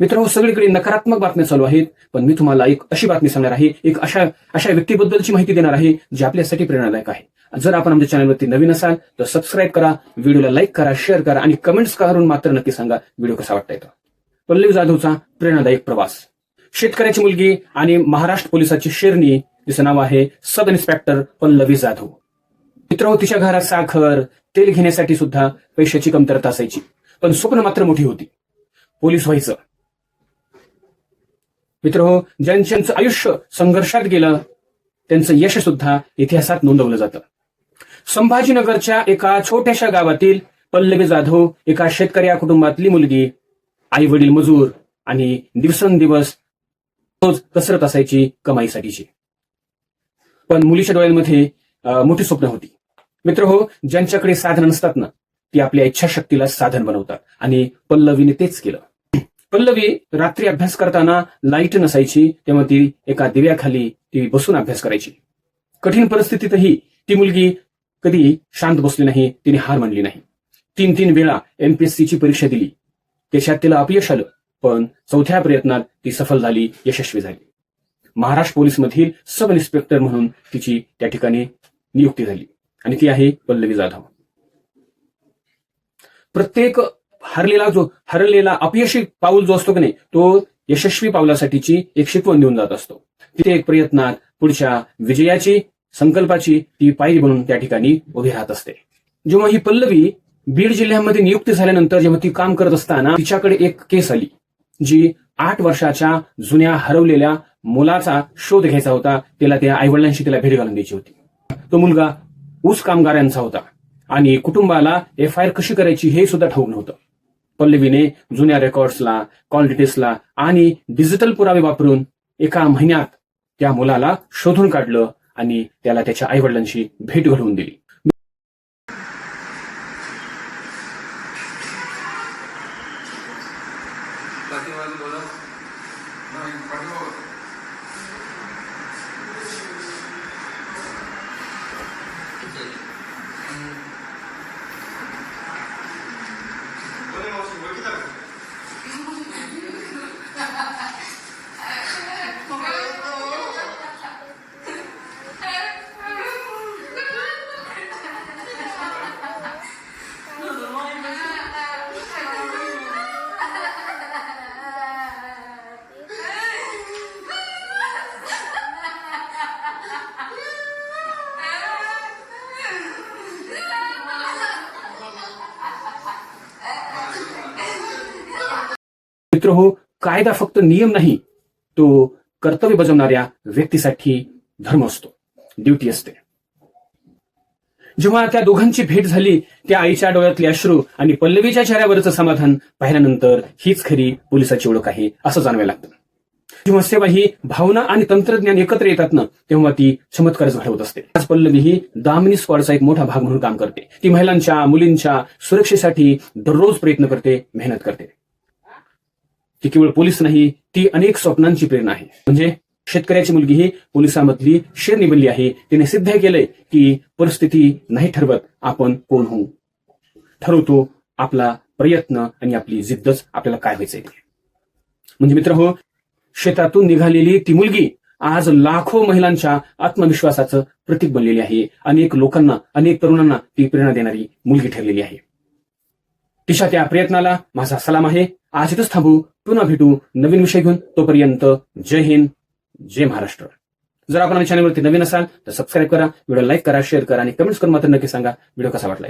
मित्र सगळीकडे नकारात्मक बातम्या चालू आहेत पण मी तुम्हाला एक अशी बातमी सांगणार आहे एक अशा अशा व्यक्तीबद्दलची माहिती देणार आहे जी आपल्यासाठी प्रेरणादायक आहे. जर आपण आमच्या चॅनलवरती नवीन असाल तर सबस्क्राईब करा व्हिडिओला लाईक करा शेअर करा आणि कमेंट्स करून मात्र नक्की सांगा व्हिडिओ कसा वाटता येतो पल्लवी जाधवचा प्रेरणादायक प्रवास. शेतकऱ्याची मुलगी आणि महाराष्ट्र पोलिसाची शेरणी तिचं नाव आहे सब इन्स्पेक्टर पल्लवी जाधव. मित्र तिच्या घरात साखर तेल घेण्यासाठी सुद्धा पैशाची कमतरता असायची पण स्वप्न मात्र मोठी होती. पोलीस व्हायचं. मित्र हो ज्यांचं आयुष्य संघर्षात गेलं त्यांचं यश सुद्धा इतिहासात नोंदवलं जातं. संभाजीनगरच्या एका छोट्याशा गावातील पल्लवी जाधव एका शेतकरी कुटुंबातली मुलगी आई वडील मजूर आणि दिवसेंदिवस रोज कसरत असायची कमाईसाठीची. पण मुलीच्या डोळ्यांमध्ये मोठी स्वप्न होती. मित्र हो ज्यांच्याकडे साधन नसतात ना ती आपल्या इच्छाशक्तीला साधन बनवतात आणि पल्लवीने तेच केलं. पल्लवी रात्री अभ्यास करताना लाइट नसायची तेव्हा ती एका दिव्याखाली ती बसून अभ्यास करायची. कठीण परिस्थितीतही ती मुलगी कधी शांत बसली नाही तिने हार मानली नाही. तीन तीन वेळा एमपीएससीची परीक्षा दिली. त्याच्यात तिला अपयश आलं पण चौथ्या प्रयत्नात ती सफल झाली यशस्वी झाली. महाराष्ट्र पोलीसमधील सब इन्स्पेक्टर म्हणून तिची त्या ठिकाणी नियुक्ती झाली. आणि ती आहे पल्लवी जाधव. प्रत्येक हरलेला जो हरलेला अपयशी पाऊल जो असतो की नाही तो यशस्वी पावलासाठीची एक शिकवण देऊन जात असतो. तिथे एक प्रयत्नात पुढच्या विजयाची संकल्पाची ती पायरी बनून त्या ठिकाणी उभी राहत असते. जेव्हा ही पल्लवी बीड जिल्ह्यामध्ये नियुक्ती झाल्यानंतर जेव्हा ती काम करत असताना तिच्याकडे एक केस आली जी आठ वर्षाच्या जुन्या हरवलेल्या मुलाचा शोध घ्यायचा होता तिला त्या आईवडिलांशी तिला भेट घालून द्यायची होती. तो मुलगा ऊस कामगारांचा होता आणि कुटुंबाला एफ आय आर कशी करायची हे सुद्धा ठाऊक नव्हतं. पल्लवीने जुन्या रेकॉर्ड्सला कॉल डिटेल्सला आणि डिजिटल पुरावे वापरून एका महिन्यात त्या मुलाला शोधून काढलं आणि त्याला त्याच्या आईवडिलांशी भेट घडवून दिली. मित्र हो कायदा फक्त नियम नाही तो कर्तव्य बजावणाऱ्या व्यक्तीसाठी धर्म असतो ड्युटी असते. जेव्हा त्या दोघांची भेट झाली त्या आईच्या डोळ्यातले अश्रू आणि पल्लवीच्या चेहऱ्यावरचं समाधान पाहिल्यानंतर हीच खरी पोलिसाची ओळख आहे असं जाणवायला लागतं. जेव्हा सेवा ही भावना आणि तंत्रज्ञान एकत्र येतात ना तेव्हा ती चमत्कारच घडवत असते. आज पल्लवी ही दामिनी स्क्वॉडचा एक मोठा भाग म्हणून काम करते. ती महिलांच्या मुलींच्या सुरक्षेसाठी दररोज प्रयत्न करते मेहनत करते. ती केवळ पोलीस नाही ती अनेक स्वप्नांची प्रेरणा आहे. म्हणजे शेतकऱ्याची मुलगी ही पोलिसांमधली शेरणी बनली आहे. तिने सिद्ध केलंय की परिस्थिती नाही ठरवत आपण कोण होऊ. ठरवतो आपला प्रयत्न आणि आपली जिद्दच आपल्याला काय व्हायचंय म्हणजे मित्र हो शेतातून निघालेली ती मुलगी आज लाखो महिलांच्या आत्मविश्वासाचं प्रतीक बनलेली आहे. अनेक लोकांना अनेक तरुणांना ती प्रेरणा देणारी मुलगी ठरलेली आहे. तिच्या त्या प्रयत्नाला माझा सलाम आहे. आज इथंच थांबू. पुन्हा भेटू नवीन विषय घेऊन. तोपर्यंत जय हिंद जय महाराष्ट्र. जर आपण आमच्या चॅनलवरती नवीन असाल तर सबस्क्राईब करा व्हिडिओ लाईक करा शेअर करा आणि कमेंट्स करून मात्र नक्की सांगा व्हिडिओ कसा वाटला